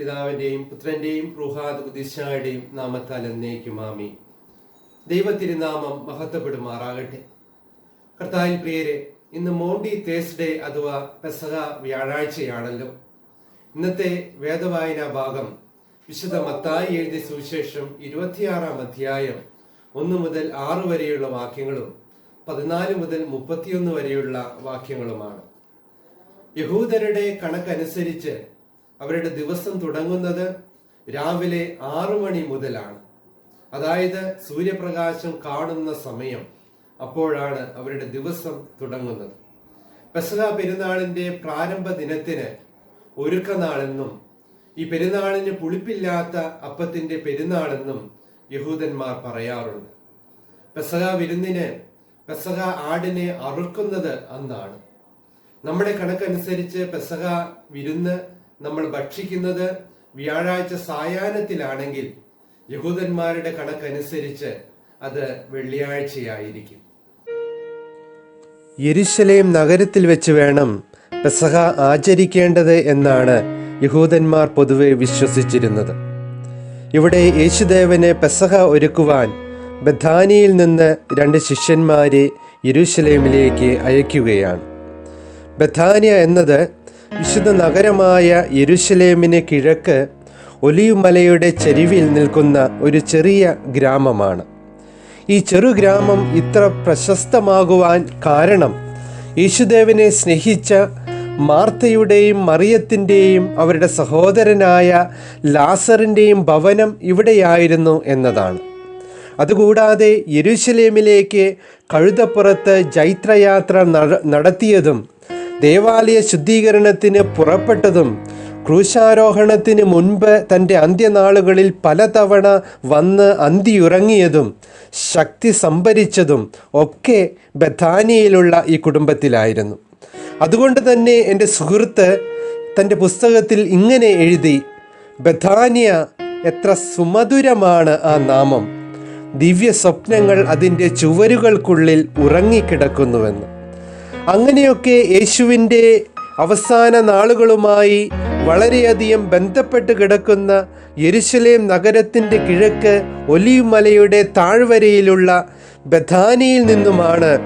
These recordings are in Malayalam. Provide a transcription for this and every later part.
പിതാവിന്റെയും പുത്രന്റെയും റുഹാദ് കുതിശായുടെയും നാമത്താൽ എന്നേക്കും ആമി ദൈവത്തിരുനാമം മഹത്വപ്പെടുമാറാകട്ടെ. കർത്താവിൽ പ്രിയരെ ഇന്ന് മോണ്ടി തേഴ്സ്ഡേ അഥവാ പെസഹ വ്യാഴാഴ്ചയാണല്ലോ. ഇന്നത്തെ വേദവായനാ ഭാഗം വിശുദ്ധ മത്തായി എഴുതിയ സുവിശേഷം ഇരുപത്തിയാറാം അധ്യായം ഒന്ന് മുതൽ ആറ് വരെയുള്ള വാക്യങ്ങളും പതിനാല് മുതൽ മുപ്പത്തിയൊന്ന് വരെയുള്ള വാക്യങ്ങളുമാണ്. യഹൂദരുടെ കണക്കനുസരിച്ച് അവരുടെ ദിവസം തുടങ്ങുന്നത് രാവിലെ ആറു മണി മുതലാണ്. അതായത് സൂര്യപ്രകാശം കാണുന്ന സമയം അപ്പോഴാണ് അവരുടെ ദിവസം തുടങ്ങുന്നത്. പെസഹ പെരുന്നാളിന്റെ പ്രാരംഭ ദിനത്തിന് ഒരുക്കനാളെന്നും ഈ പെരുന്നാളിന് പുളിപ്പില്ലാത്ത അപ്പത്തിന്റെ പെരുന്നാളെന്നും യഹൂദന്മാർ പറയാറുണ്ട്. പെസഹ വിരുന്നിന് പെസഹ ആടിനെ അറുക്കുന്നത് അന്നാണ്. നമ്മുടെ കണക്കനുസരിച്ച് പെസഹ വിരുന്ന് നമ്മൾ ഭക്ഷിക്കുന്നത് വ്യാഴാഴ്ച സായാഹ്നത്തിലാണെങ്കിൽ യഹൂദന്മാരുടെ കണക്കനുസരിച്ച് അത് വെള്ളിയാഴ്ചയായിരിക്കും. യെരുശലേം നഗരത്തിൽ വെച്ച് വേണം പെസഹ ആചരിക്കേണ്ടത് എന്നാണ് യഹൂദന്മാർ പൊതുവെ വിശ്വസിച്ചിരുന്നത്. ഇവിടെ യേശുദേവന് പെസഹ ഒരുക്കുവാൻ ബഥാനിയിൽ നിന്ന് രണ്ട് ശിഷ്യന്മാരെ യരുഷലേമിലേക്ക് അയക്കുകയാണ്. ബഥാനിയ എന്നത് വിശുദ്ധ നഗരമായ യെരുശലേമിന് കിഴക്ക് ഒലിയുമലയുടെ ചെരിവിൽ നിൽക്കുന്ന ഒരു ചെറിയ ഗ്രാമമാണ്. ഈ ചെറു ഗ്രാമം ഇത്ര പ്രശസ്തമാകുവാൻ കാരണം യേശുദേവനെ സ്നേഹിച്ച മാർത്തയുടെയും മറിയത്തിന്റെയും അവരുടെ സഹോദരനായ ലാസറിന്റെയും ഭവനം ഇവിടെയായിരുന്നു എന്നതാണ്. അതുകൂടാതെ യെരുശലേമിലേക്ക് കഴുതപ്പുറത്ത് ജൈത്രയാത്ര നട- നടത്തിയതും ദേവാലയ ശുദ്ധീകരണത്തിന് പുറപ്പെട്ടതും ക്രൂശാരോഹണത്തിന് മുൻപ് തന്റെ അന്ത്യനാളുകളിൽ പലതവണ വന്ന് അന്തിയുറങ്ങിയതും ശക്തി സംഭരിച്ചതും ഒക്കെ ബഥാനിയയിലുള്ള ഈ കുടുംബത്തിലായിരുന്നു. അതുകൊണ്ട് തന്നെ എന്റെ സുഹൃത്ത് തന്റെ പുസ്തകത്തിൽ ഇങ്ങനെ എഴുതി ബഥാനിയ എത്ര സുമധുരമാണ് ആ നാമം. ദിവ്യ സ്വപ്നങ്ങൾ അതിന്റെ ചുവരുകൾക്കുള്ളിൽ ഉറങ്ങിക്കിടക്കുന്നുവെന്ന്. അങ്ങനെയൊക്കെ യേശുവിന്റെ അവസാന നാളുകളുമായി വളരെയധികം ബന്ധപ്പെട്ട് കിടക്കുന്ന യെരുശലേം നഗരത്തിന്റെ കിഴക്ക് ഒലിയുമലയുടെ മലയുടെ താഴ്വരയിലുള്ള ബഥാനിയിൽ നിന്നുമാണ്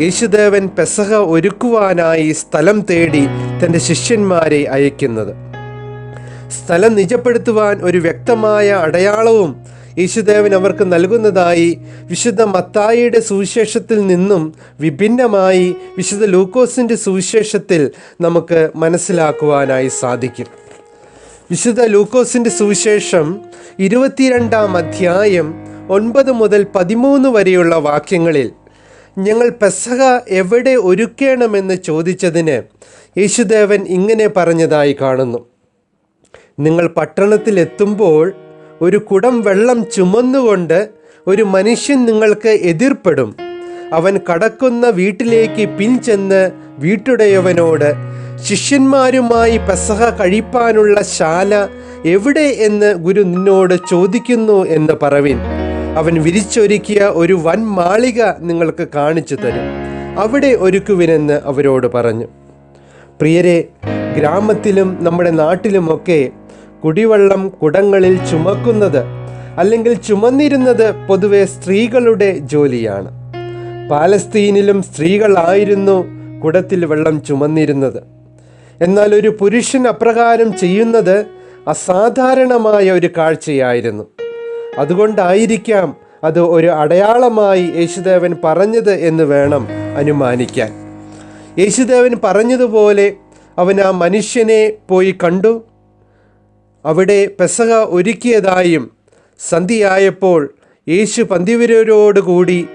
യേശുദേവൻ പെസഹ ഒരുക്കുവാനായി സ്ഥലം തേടി തന്റെ ശിഷ്യന്മാരെ അയക്കുന്നത്. സ്ഥലം നിജപ്പെടുത്തുവാൻ ഒരു വ്യക്തമായ അടയാളവും യേശുദേവൻ അവർക്ക് നൽകുന്നതായി വിശുദ്ധ മത്തായിയുടെ സുവിശേഷത്തിൽ നിന്നും വിഭിന്നമായി വിശുദ്ധ ലൂക്കോസിന്റെ സുവിശേഷത്തിൽ നമുക്ക് മനസ്സിലാക്കുവാനായി സാധിക്കും. വിശുദ്ധ ലൂക്കോസിന്റെ സുവിശേഷം ഇരുപത്തിരണ്ടാം അധ്യായം ഒൻപത് മുതൽ പതിമൂന്ന് വരെയുള്ള വാക്യങ്ങളിൽ ഞങ്ങൾ പെസഹ എവിടെ ഒരുക്കണമെന്ന് ചോദിച്ചതിന് യേശുദേവൻ ഇങ്ങനെ പറഞ്ഞതായി കാണുന്നു. നിങ്ങൾ പട്ടണത്തിൽ എത്തുമ്പോൾ ഒരു കുടം വെള്ളം ചുമന്നുകൊണ്ട് ഒരു മനുഷ്യൻ നിങ്ങൾക്ക് എതിർപ്പെടും. അവൻ കടക്കുന്ന വീട്ടിലേക്ക് പിൻചെന്ന് വീട്ടുടയവനോട് ശിഷ്യന്മാരുമായി പെസഹ കഴിപ്പാനുള്ള ശാല എവിടെ എന്ന് ഗുരു നിന്നോട് ചോദിക്കുന്നു എന്ന് പറവിൻ. അവൻ വിരിച്ചൊരുക്കിയ ഒരു വൻ മാളിക നിങ്ങൾക്ക് കാണിച്ചു തരും. അവിടെ ഒരുക്കുവിനെന്ന് അവരോട് പറഞ്ഞു. പ്രിയരെ ഗ്രാമത്തിലും നമ്മുടെ നാട്ടിലുമൊക്കെ കുടിവെള്ളം കുടങ്ങളിൽ ചുമക്കുന്നത് അല്ലെങ്കിൽ ചുമന്നിരുന്നത് പൊതുവെ സ്ത്രീകളുടെ ജോലിയാണ്. പാലസ്തീനിലും സ്ത്രീകളായിരുന്നു കുടത്തിൽ വെള്ളം ചുമന്നിരുന്നത്. എന്നാൽ ഒരു പുരുഷൻ അപ്രകാരം ചെയ്യുന്നത് അസാധാരണമായ ഒരു കാഴ്ചയായിരുന്നു. അതുകൊണ്ടായിരിക്കാം അത് ഒരു അടയാളമായി യേശുദേവൻ പറഞ്ഞത് എന്ന് വേണം അനുമാനിക്കാൻ. യേശുദേവൻ പറഞ്ഞതുപോലെ അവൻ ആ മനുഷ്യനെ പോയി കണ്ടു. അവിടെ പെസക ഒരുക്കിയതായും സന്ധിയായപ്പോൾ യേശു പന്തിവരോടുകൂടി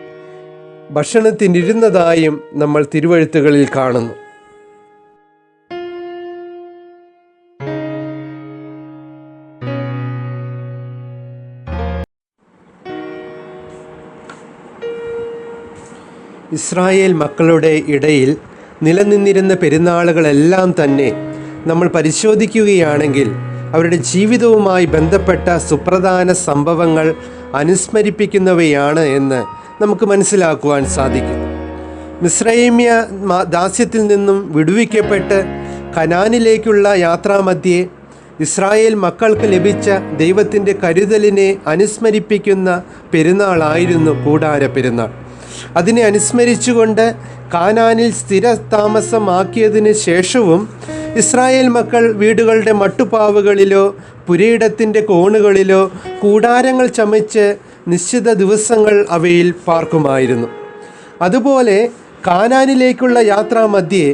ഭക്ഷണത്തിനിരുന്നതായും നമ്മൾ തിരുവഴുത്തുകളിൽ കാണുന്നു. ഇസ്രായേൽ മക്കളുടെ ഇടയിൽ നിലനിന്നിരുന്ന പെരുന്നാളുകളെല്ലാം തന്നെ നമ്മൾ പരിശോധിക്കുകയാണെങ്കിൽ അവരുടെ ജീവിതവുമായി ബന്ധപ്പെട്ട സുപ്രധാന സംഭവങ്ങൾ അനുസ്മരിപ്പിക്കുന്നവയാണ് എന്ന് നമുക്ക് മനസ്സിലാക്കുവാൻ സാധിക്കും. മിശ്രൈമ്യ ദാസ്യത്തിൽ നിന്നും വിടുവിക്കപ്പെട്ട് കനാനിലേക്കുള്ള യാത്രാമധ്യേ ഇസ്രായേൽ മക്കൾക്ക് ലഭിച്ച ദൈവത്തിന്റെ കരുതലിനെ അനുസ്മരിപ്പിക്കുന്ന പെരുന്നാളായിരുന്നു കൂടാര പെരുന്നാൾ അതിനെ അനുസ്മരിച്ചുകൊണ്ട് കാനാനിൽ സ്ഥിര താമസമാക്കിയതിന് ശേഷവും ഇസ്രായേൽ മക്കൾ വീടുകളുടെ മട്ടുപാവുകളിലോ പുരയിടത്തിന്റെ കോണുകളിലോ കൂടാരങ്ങൾ ചമച്ച് നിശ്ചിത ദിവസങ്ങൾ അവയിൽ പാർക്കുമായിരുന്നു. അതുപോലെ കാനാനിലേക്കുള്ള യാത്രാമധ്യേ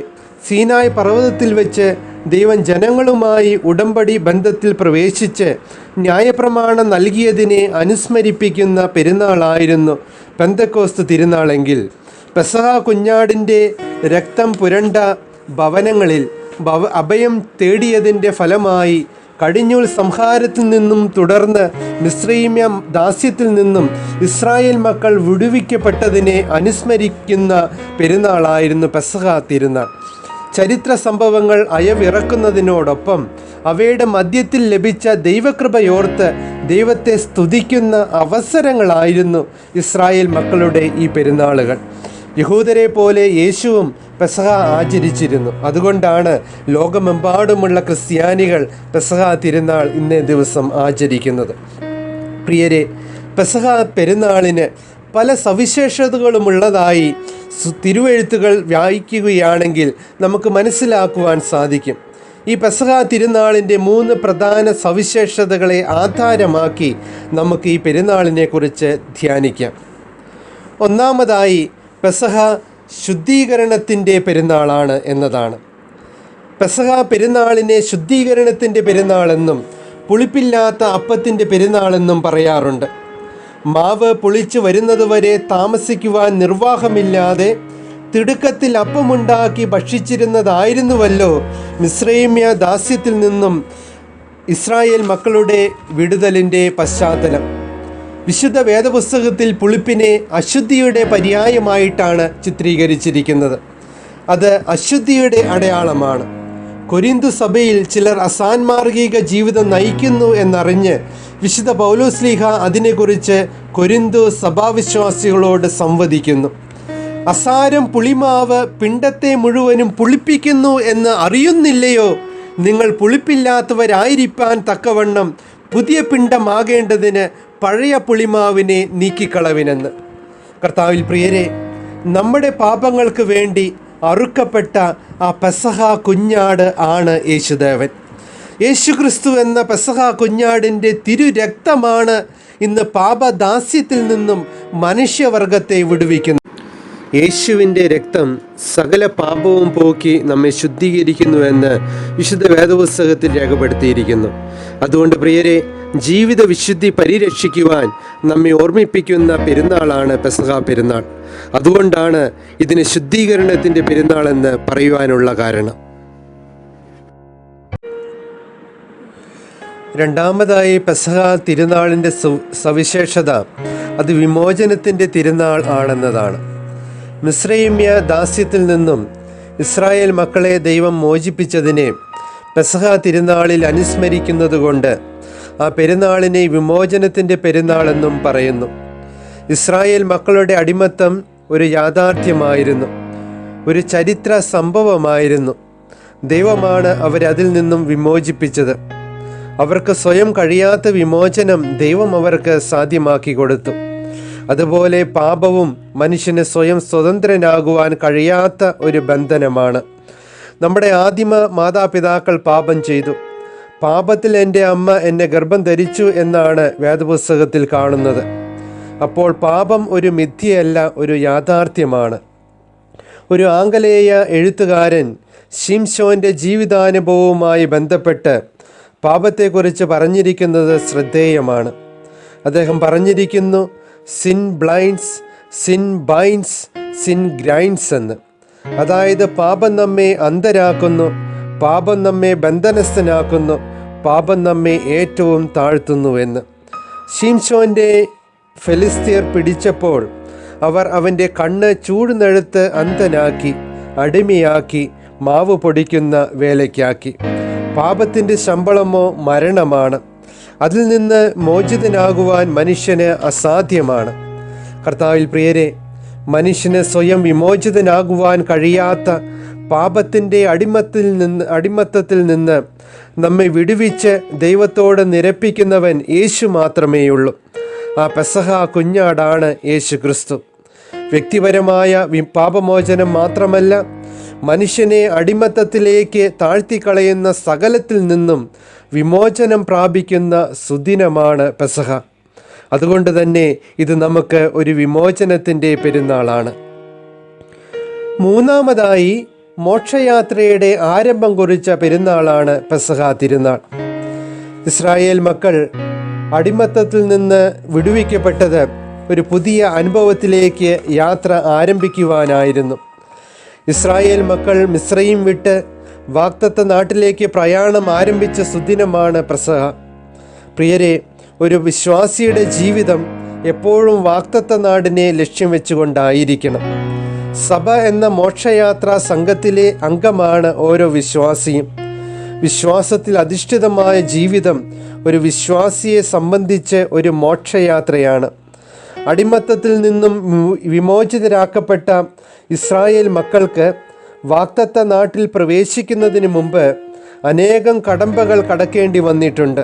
സീനായ് പർവതത്തിൽ വെച്ച് ദൈവം ജനങ്ങളുമായി ഉടമ്പടി ബന്ധത്തിൽ പ്രവേശിച്ച് ന്യായപ്രമാണം നൽകിയതിനെ അനുസ്മരിപ്പിക്കുന്ന പെരുന്നാളായിരുന്നു പെന്തക്കോസ്ത് തിരുനാളെങ്കിൽ. പെസഹ കുഞ്ഞാടിന്റെ രക്തം പുരണ്ട ഭവനങ്ങളിൽ ഭവ അഭയം തേടിയതിന്റെ ഫലമായി കടിഞ്ഞൂൽ സംഹാരത്തിൽ നിന്നും തുടർന്ന് മിശ്രീമ്യ ദാസ്യത്തിൽ നിന്നും ഇസ്രായേൽ മക്കൾ വിടുവിക്കപ്പെട്ടതിനെ അനുസ്മരിക്കുന്ന പെരുന്നാളായിരുന്നു പെസഹ തിരുനാൾ. ചരിത്ര സംഭവങ്ങൾ അയവിറക്കുന്നതിനോടൊപ്പം അവയുടെ മധ്യത്തിൽ ലഭിച്ച ദൈവകൃപയോർത്ത് ദൈവത്തെ സ്തുതിക്കുന്ന അവസരങ്ങളായിരുന്നു ഇസ്രായേൽ മക്കളുടെ ഈ പെരുന്നാളുകൾ. യഹൂദരെ പോലെ യേശുവും പെസഹ ആചരിച്ചിരുന്നു. അതുകൊണ്ടാണ് ലോകമെമ്പാടുമുള്ള ക്രിസ്ത്യാനികൾ പെസഹ തിരുനാൾ ഇന്നേ ദിവസം ആചരിക്കുന്നത്. പ്രിയരെ പെസഹ പെരുന്നാളിന് പല സവിശേഷതകളുമുള്ളതായി തിരുവെഴുത്തുകൾ വായിക്കുകയാണെങ്കിൽ നമുക്ക് മനസ്സിലാക്കുവാൻ സാധിക്കും. ഈ പെസഹ തിരുനാളിന്റെ മൂന്ന് പ്രധാന സവിശേഷതകളെ ആധാരമാക്കി നമുക്ക് ഈ പെരുന്നാളിനെ കുറിച്ച് ധ്യാനിക്കാം. ഒന്നാമതായി പെസഹ ശുദ്ധീകരണത്തിന്റെ പെരുന്നാളാണ് എന്നതാണ്. പെസഹ പെരുന്നാളിനെ ശുദ്ധീകരണത്തിന്റെ പെരുന്നാളെന്നും പുളിപ്പില്ലാത്ത അപ്പത്തിന്റെ പെരുന്നാളെന്നും പറയാറുണ്ട്. മാവ് പുളിച്ചു വരുന്നതുവരെ താമസിക്കുവാൻ നിർവാഹമില്ലാതെ തിടുക്കത്തിൽ അപ്പമുണ്ടാക്കി ഭക്ഷിച്ചിരുന്നതായിരുന്നുവല്ലോ മിശ്രൈമ്യ ദാസ്യത്തിൽ നിന്നും ഇസ്രായേൽ മക്കളുടെ വിടുതലിന്റെ പശ്ചാത്തലം. വിശുദ്ധ വേദപുസ്തകത്തിൽ പുളിപ്പിനെ അശുദ്ധിയുടെ പര്യായമായിട്ടാണ് ചിത്രീകരിച്ചിരിക്കുന്നത്. അത് അശുദ്ധിയുടെ അടയാളമാണ്. കൊരിന്തു സഭയിൽ ചിലർ അസാൻമാർഗിക ജീവിതം നയിക്കുന്നു എന്നറിഞ്ഞ് വിശുദ്ധ പൗലോസ്ലീഹ അതിനെക്കുറിച്ച് കൊരിന്തു സഭാവിശ്വാസികളോട് സംവദിക്കുന്നു. അസാരം പുളിമാവ് പിണ്ടത്തെ മുഴുവനും പുളിപ്പിക്കുന്നു എന്ന് അറിയുന്നില്ലയോ? നിങ്ങൾ പുളിപ്പില്ലാത്തവരായിരിക്കാൻ തക്കവണ്ണം പുതിയ പിണ്ടമാകേണ്ടതിന് പഴയ പുളിമാവിനെ നീക്കിക്കളവിനെന്ന്. കർത്താവിൽ പ്രിയരെ നമ്മുടെ പാപങ്ങൾക്ക് വേണ്ടി അറുക്കപ്പെട്ട ആ പെസഹ കുഞ്ഞാട് ആണ് യേശുദേവൻ. യേശുക്രിസ്തു എന്ന പെസഹ കുഞ്ഞാടിന്റെ തിരുരക്തമാണ് ഇന്ന് പാപദാസ്യത്തിൽ നിന്നും മനുഷ്യവർഗത്തെ വിടുവിക്കുന്നത്. യേശുവിന്റെ രക്തം സകല പാപവും പോക്കി നമ്മെ ശുദ്ധീകരിക്കുന്നുവെന്ന് വിശുദ്ധ വേദപുസ്തകത്തിൽ രേഖപ്പെടുത്തിയിരിക്കുന്നു. അതുകൊണ്ട് പ്രിയരെ ജീവിത വിശുദ്ധി പരിരക്ഷിക്കുവാൻ നമ്മെ ഓർമ്മിപ്പിക്കുന്ന പെരുന്നാളാണ് പെസഹ പെരുന്നാൾ. അതുകൊണ്ടാണ് ഇതിന് ശുദ്ധീകരണത്തിന്റെ പെരുന്നാളെന്ന് പറയുവാനുള്ള കാരണം. രണ്ടാമതായി പെസഹ തിരുനാളിന്റെ സവിശേഷത അത് വിമോചനത്തിന്റെ തിരുനാൾ ആണെന്നതാണ്. മിശ്രൈമ്യ ദാസ്യത്തിൽ നിന്നും ഇസ്രായേൽ മക്കളെ ദൈവം മോചിപ്പിച്ചതിനെ പെസഹ തിരുനാളിൽ അനുസ്മരിക്കുന്നതുകൊണ്ട് ആ പെരുന്നാളിനെ വിമോചനത്തിന്റെ പെരുന്നാളെന്നും പറയുന്നു. ഇസ്രായേൽ മക്കളുടെ അടിമത്തം ഒരു യാഥാർത്ഥ്യമായിരുന്നു. ഒരു ചരിത്ര സംഭവമായിരുന്നു. ദൈവമാണ് അവരതിൽ നിന്നും വിമോചിപ്പിച്ചത്. അവർക്ക് സ്വയം കഴിയാത്ത വിമോചനം ദൈവം അവർക്ക് സാധ്യമാക്കി കൊടുത്തു. അതുപോലെ പാപവും മനുഷ്യന് സ്വയം സ്വതന്ത്രനാകുവാൻ കഴിയാത്ത ഒരു ബന്ധനമാണ്. നമ്മുടെ ആദിമ മാതാപിതാക്കൾ പാപം ചെയ്തു. പാപത്തിൽ എന്റെ അമ്മ എന്നെ ഗർഭം ധരിച്ചു എന്നാണ് വേദപുസ്തകത്തിൽ കാണുന്നത്. അപ്പോൾ പാപം ഒരു മിഥ്യയല്ല ഒരു യാഥാർത്ഥ്യമാണ്. ഒരു ആംഗലേയ എഴുത്തുകാരൻ ഷിംഷോന്റെ ജീവിതാനുഭവവുമായി ബന്ധപ്പെട്ട് പാപത്തെക്കുറിച്ച് പറഞ്ഞിരിക്കുന്നത് ശ്രദ്ധേയമാണ്. അദ്ദേഹം പറഞ്ഞിരിക്കുന്നു sin blinds sin binds sin grinds എന്ന്. അതായത് പാപം നമ്മെ അന്ധരാക്കുന്നു പാപം നമ്മെ ബന്ധനസ്ഥനാക്കുന്നു പാപം നമ്മെ ഏറ്റവും താഴ്ത്തുന്നുവെന്ന്. ഷിംഷോന്റെ ഫെലിസ്തീർ പിടിച്ചപ്പോൾ അവർ അവന്റെ കണ്ണ് ചൂടുനെഴുത്ത് അന്തനാക്കി അടിമയാക്കി മാവ് പൊടിക്കുന്ന വേലയ്ക്കാക്കി. പാപത്തിന്റെ ശമ്പളമോ മരണമാണ്. അതിൽ നിന്ന് മോചിതനാകുവാൻ മനുഷ്യന് അസാധ്യമാണ്. കർത്താവിൽ പ്രിയരെ മനുഷ്യന് സ്വയം വിമോചിതനാകുവാൻ കഴിയാത്ത പാപത്തിന്റെ അടിമത്തിൽ നിന്ന് അടിമത്തത്തിൽ നിന്ന് നമ്മെ വിടുവിച്ച് ദൈവത്തോട് നിരപ്പിക്കുന്നവൻ യേശു മാത്രമേയുള്ളൂ. ആ പെസഹ കുഞ്ഞാടാണ് യേശു ക്രിസ്തു വ്യക്തിപരമായ പാപമോചനം മാത്രമല്ല മനുഷ്യനെ അടിമത്തത്തിലേക്ക് താഴ്ത്തിക്കളയുന്ന സകലത്തിൽ നിന്നും വിമോചനം പ്രാപിക്കുന്ന സുദിനമാണ് പെസഹ. അതുകൊണ്ട് തന്നെ ഇത് നമുക്ക് ഒരു വിമോചനത്തിന്റെ പെരുന്നാളാണ്. മൂന്നാമതായി മോക്ഷയാത്രയുടെ ആരംഭം കുറിച്ച പെരുന്നാളാണ് പെസഹ തിരുനാൾ. ഇസ്രായേൽ മക്കൾ അടിമത്തത്തിൽ നിന്ന് വിടുവിക്കപ്പെട്ടത് ഒരു പുതിയ അനുഭവത്തിലേക്ക് യാത്ര ആരംഭിക്കുവാനായിരുന്നു. ഇസ്രായേൽ മക്കൾ മിശ്രയും വിട്ട് വാക്തത്വ നാട്ടിലേക്ക് പ്രയാണം ആരംഭിച്ച സുദിനമാണ് പ്രസഹ പ്രിയരെ ഒരു വിശ്വാസിയുടെ ജീവിതം എപ്പോഴും വാക്തത്വ നാടിനെ ലക്ഷ്യം വെച്ചുകൊണ്ടായിരിക്കണം. സഭ എന്ന മോക്ഷയാത്രാ സംഘത്തിലെ അംഗമാണ് ഓരോ വിശ്വാസിയും. വിശ്വാസത്തിൽ അധിഷ്ഠിതമായ ജീവിതം ഒരു വിശ്വാസിയെ സംബന്ധിച്ച് ഒരു മോക്ഷയാത്രയാണ്. അടിമത്തത്തിൽ നിന്നും വിമോചിതരാക്കപ്പെട്ട ഇസ്രായേൽ മക്കൾക്ക് വാക്തത്വ നാട്ടിൽ പ്രവേശിക്കുന്നതിന് മുമ്പ് അനേകം കടമ്പകൾ കടക്കേണ്ടി വന്നിട്ടുണ്ട്.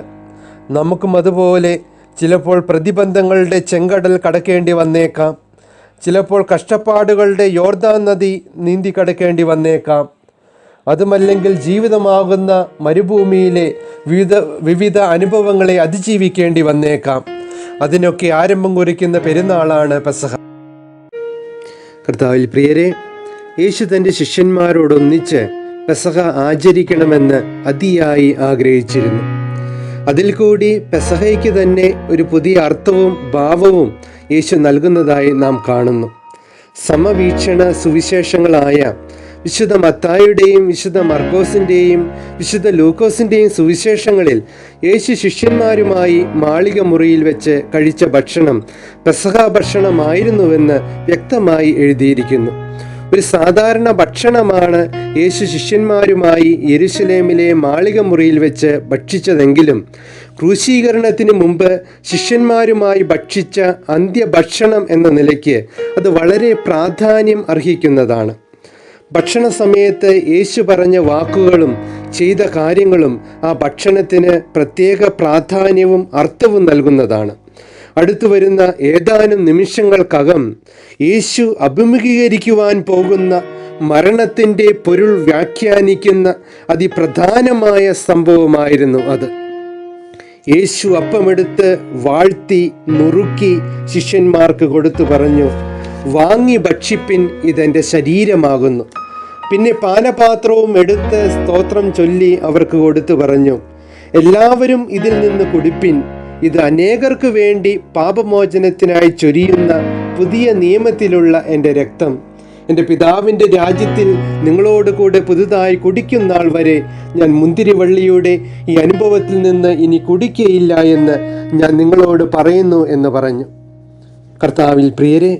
നമുക്കും അതുപോലെ ചിലപ്പോൾ പ്രതിബന്ധങ്ങളുടെ ചെങ്കടൽ കടക്കേണ്ടി വന്നേക്കാം. ചിലപ്പോൾ കഷ്ടപ്പാടുകളുടെ യോർദാൻ നദി നീന്തി കടക്കേണ്ടി വന്നേക്കാം. അതുമല്ലെങ്കിൽ ജീവിതമാകുന്ന മരുഭൂമിയിലെ വിവിധ വിവിധ അനുഭവങ്ങളെ അതിജീവിക്കേണ്ടി വന്നേക്കാം. അതിനൊക്കെ ആരംഭം കുറിക്കുന്ന പെരുന്നാളാണ് പെസഹ. കർത്താവിൽ പ്രിയരെ യേശു തന്റെ ശിഷ്യന്മാരോടൊന്നിച്ച് പെസഹ ആചരിക്കണമെന്ന് അതിയായി ആഗ്രഹിച്ചിരുന്നു. അതിൽ കൂടി പെസഹയ്ക്ക് തന്നെ ഒരു പുതിയ അർത്ഥവും ഭാവവും യേശു നൽകുന്നതായി നാം കാണുന്നു. സമവീക്ഷണ സുവിശേഷങ്ങളായ വിശുദ്ധ മത്തായുടെയും വിശുദ്ധ മർക്കോസിന്റെയും വിശുദ്ധ ലൂക്കോസിന്റെയും സുവിശേഷങ്ങളിൽ യേശു ശിഷ്യന്മാരുമായി മാളിക മുറിയിൽ വെച്ച് കഴിച്ച ഭക്ഷണം പെസഹ ഭക്ഷണമായിരുന്നുവെന്ന് വ്യക്തമായി എഴുതിയിരിക്കുന്നു. ഒരു സാധാരണ ഭക്ഷണമാണ് യേശു ശിഷ്യന്മാരുമായി യെരുശലേമിലെ മാളിക മുറിയിൽ വെച്ച് ഭക്ഷിച്ചതെങ്കിലും ക്രൂശീകരണത്തിന് മുമ്പ് ശിഷ്യന്മാരുമായി ഭക്ഷിച്ച അന്ത്യഭക്ഷണം എന്ന നിലയ്ക്ക് അത് വളരെ പ്രാധാന്യം അർഹിക്കുന്നതാണ്. ഭക്ഷണ സമയത്ത് യേശു പറഞ്ഞ വാക്കുകളും ചെയ്ത കാര്യങ്ങളും ആ ഭക്ഷണത്തിന് പ്രത്യേക പ്രാധാന്യവും അർത്ഥവും നൽകുന്നതാണ്. അടുത്തു വരുന്ന ഏതാനും നിമിഷങ്ങൾക്കകം യേശു അഭിമുഖീകരിക്കുവാൻ പോകുന്ന മരണത്തിന്റെ പൊരുൾ വ്യാഖ്യാനിക്കുന്ന അതിപ്രധാനമായ സംഭവമായിരുന്നു അത്. യേശു അപ്പമെടുത്ത് വാഴ്ത്തി നുറുക്കി ശിഷ്യന്മാർക്ക് കൊടുത്തു പറഞ്ഞു വാങ്ങി ഭക്ഷിപ്പിൻ ഇതെന്റെ ശരീരമാകുന്നു. പിന്നെ പാനപാത്രവും എടുത്ത് സ്തോത്രം ചൊല്ലി അവർക്ക് കൊടുത്തു പറഞ്ഞു എല്ലാവരും ഇതിൽ നിന്ന് കുടിപ്പിൻ ഇത് അനേകർക്ക് വേണ്ടി പാപമോചനത്തിനായി ചൊരിയുന്ന പുതിയ നിയമത്തിലുള്ള എന്റെ രക്തം. എന്റെ പിതാവിന്റെ രാജ്യത്തിൽ നിങ്ങളോട് കൂടെ പുതുതായി കുടിക്കുന്നാൾ വരെ ഞാൻ മുന്തിരിവള്ളിയുടെ ഈ അനുഭവത്തിൽ നിന്ന് ഇനി കുടിക്കുകയില്ല എന്ന് ഞാൻ നിങ്ങളോട് പറയുന്നു എന്ന് പറഞ്ഞു. കർത്താവിൽ പ്രിയരെ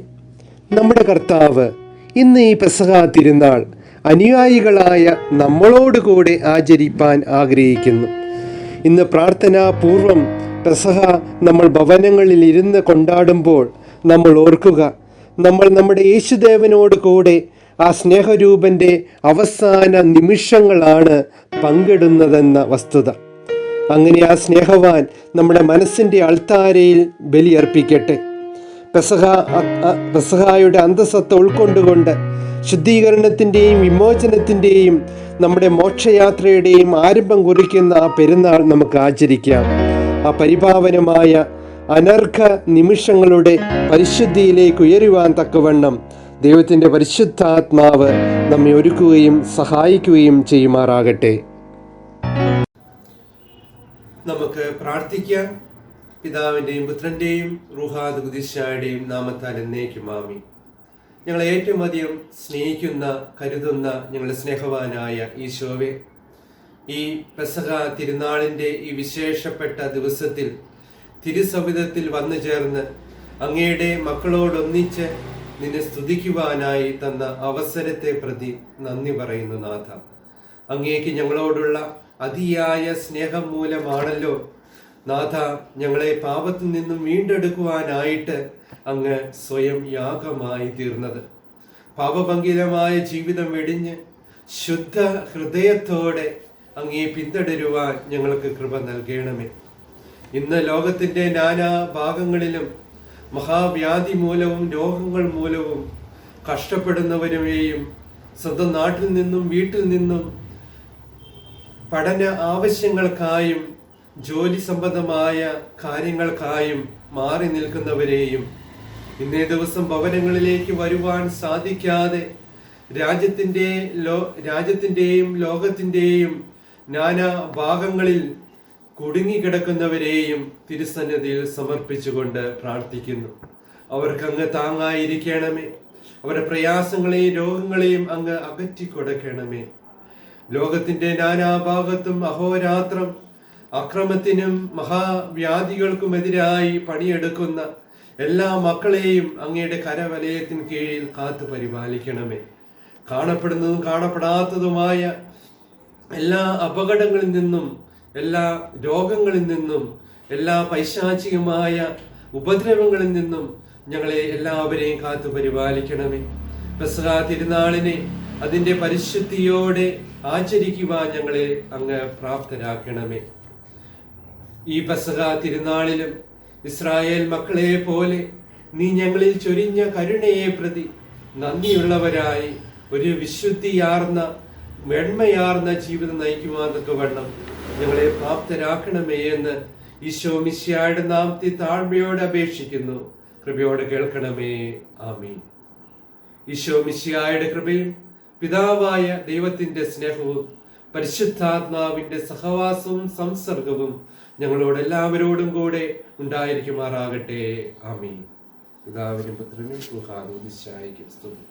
നമ്മുടെ കർത്താവ് ഇന്ന് ഈ പെസഹ തിരുനാൾ അനുയായികളായ നമ്മളോടുകൂടെ ആചരിപ്പാൻ ആഗ്രഹിക്കുന്നു. ഇന്ന് പ്രാർത്ഥനാപൂർവം പെസഹ നമ്മൾ ഭവനങ്ങളിൽ ഇരുന്ന് കൊണ്ടാടുമ്പോൾ നമ്മൾ ഓർക്കുക നമ്മൾ നമ്മുടെ യേശുദേവനോട് കൂടെ ആ സ്നേഹരൂപന്റെ അവസാന നിമിഷങ്ങളാണ് പങ്കിടുന്നതെന്ന വസ്തുത. അങ്ങനെ ആ സ്നേഹവാൻ നമ്മുടെ മനസ്സിന്റെ അൾത്താരയിൽ ബലിയർപ്പിക്കട്ടെ. പെസഹ പെസഹായുടെ അന്തസത്ത ഉൾക്കൊണ്ടുകൊണ്ട് ശുദ്ധീകരണത്തിന്റെയും വിമോചനത്തിന്റെയും നമ്മുടെ മോക്ഷയാത്രയുടെയും ആരംഭം കുറിക്കുന്ന ആ പെരുന്നാൾ നമുക്ക് ആചരിക്കാം. ആ പരിപാവനമായ അനർഘ നിമിഷങ്ങളുടെ പരിശുദ്ധിയിലേക്ക് ഉയരുവാൻ തക്കവണ്ണം ദൈവത്തിന്റെ പരിശുദ്ധാത്മാവ് നമ്മെ ഒരുക്കുകയും സഹായിക്കുകയും ചെയ്യുമാറാകട്ടെ. നമുക്ക് പ്രാർത്ഥിക്കാം. പിതാവിന്റെയും പുത്രന്റെയും റുഹാദ് കുദിശായുടെയും നാമത്താൽ എന്നേക്കും ആമി ഞങ്ങളെ ഏറ്റവും അധികം സ്നേഹിക്കുന്ന കരുതുന്ന ഞങ്ങളുടെ സ്നേഹവാനായ ഈശോവെ ഈ പെസഹ തിരുനാളിന്റെ ഈ വിശേഷപ്പെട്ട ദിവസത്തിൽ തിരുസവിധത്തിൽ വന്നു ചേർന്ന് അങ്ങയുടെ മക്കളോടൊന്നിച്ച് നിന്നെ സ്തുതിക്കുവാനായി തന്ന അവസരത്തെ പ്രതി നന്ദി പറയുന്നു നാഥ. അങ്ങേക്ക് ഞങ്ങളോടുള്ള അതിയായ സ്നേഹം മൂലമാണല്ലോ നാഥ ഞങ്ങളെ പാപത്തിൽ നിന്നും വീണ്ടെടുക്കുവാനായിട്ട് അങ്ങ് സ്വയം യാഗമായി തീർന്നത്. പാപഭംഗിതമായ ജീവിതം വെടിഞ്ഞ് ശുദ്ധ ഹൃദയത്തോടെ അങ്ങേ പിന്തുടരുവാൻ ഞങ്ങൾക്ക് കൃപ നൽകണമേ. ഇന്ന് ലോകത്തിന്റെ നാനാ ഭാഗങ്ങളിലും മഹാവ്യാധി മൂലവും രോഗങ്ങൾ മൂലവും കഷ്ടപ്പെടുന്നവരുമെയും സ്വന്തം നാട്ടിൽ നിന്നും വീട്ടിൽ നിന്നും പഠന ആവശ്യങ്ങൾക്കായും ജോലി സംബന്ധമായ കാര്യങ്ങൾക്കായും മാറി നിൽക്കുന്നവരെയും ഇന്നേ ദിവസം ഭവനങ്ങളിലേക്ക് വരുവാൻ സാധിക്കാതെ രാജ്യത്തിന്റെ ലോ രാജ്യത്തിന്റെയും ലോകത്തിന്റെയും നാനാ ഭാഗങ്ങളിൽ കുടുങ്ങിക്കിടക്കുന്നവരെയും തിരുസന്നിധിയിൽ സമർപ്പിച്ചുകൊണ്ട് പ്രാർത്ഥിക്കുന്നു. അവർക്ക് അങ്ങ് താങ്ങായിരിക്കണമേ. അവരുടെ പ്രയാസങ്ങളെയും രോഗങ്ങളെയും അങ്ങ് അകറ്റി കൊടുക്കണമേ ലോകത്തിന്റെ നാനാഭാഗത്തും അഹോരാത്രം അക്രമത്തിനും മഹാവ്യാധികൾക്കുമെതിരായി പണിയെടുക്കുന്ന എല്ലാ മക്കളെയും അങ്ങയുടെ കരവലയത്തിന് കീഴിൽ കാത്തു പരിപാലിക്കണമേ. കാണപ്പെടുന്നതും കാണപ്പെടാത്തതുമായ എല്ലാ അപകടങ്ങളിൽ നിന്നും എല്ലാ രോഗങ്ങളിൽ നിന്നും എല്ലാ പൈശാചികമായ ഉപദ്രവങ്ങളിൽ നിന്നും ഞങ്ങളെ എല്ലാവരെയും കാത്തു പരിപാലിക്കണമേ. പെസഹ തിരുനാളിനെ അതിന്റെ പരിശുദ്ധിയോടെ ആചരിക്കുവാൻ ഞങ്ങളെ അങ്ങ് പ്രാപ്തരാക്കണമേ. ഈ പെസഹ തിരുനാളിലും ഇസ്രായേൽ മക്കളെ പോലെ നീ ഞങ്ങളിൽ ചൊരിഞ്ഞ കരുണയെ പ്രതി നന്ദിയുള്ളവരായി ഒരു വിശുദ്ധിയാർന്ന വെണ്മയാർന്ന ജീവിതം നയിക്കുവാൻ തക്കവണ്ണം ഞങ്ങളെ പ്രാപ്തരാക്കണമേ എന്ന് ഈശോ മിശിയായുടെ നാമത്തിൽ താഴ്മയോടെ അപേക്ഷിക്കുന്നു. കൃപയോടെ കേൾക്കണമേ. ആമീൻ. ഈശോ മിശിയായുടെ കൃപയും പിതാവായ ദൈവത്തിന്റെ സ്നേഹവും പരിശുദ്ധാത്മാവിന്റെ സഹവാസവും സംസർഗവും ഞങ്ങളോട് എല്ലാവരോടും കൂടെ ഉണ്ടായിരിക്കുമാറാകട്ടെ. ആമീൻ. പിതാവിനും പുത്രനും സുഹാദും സ്തുതി.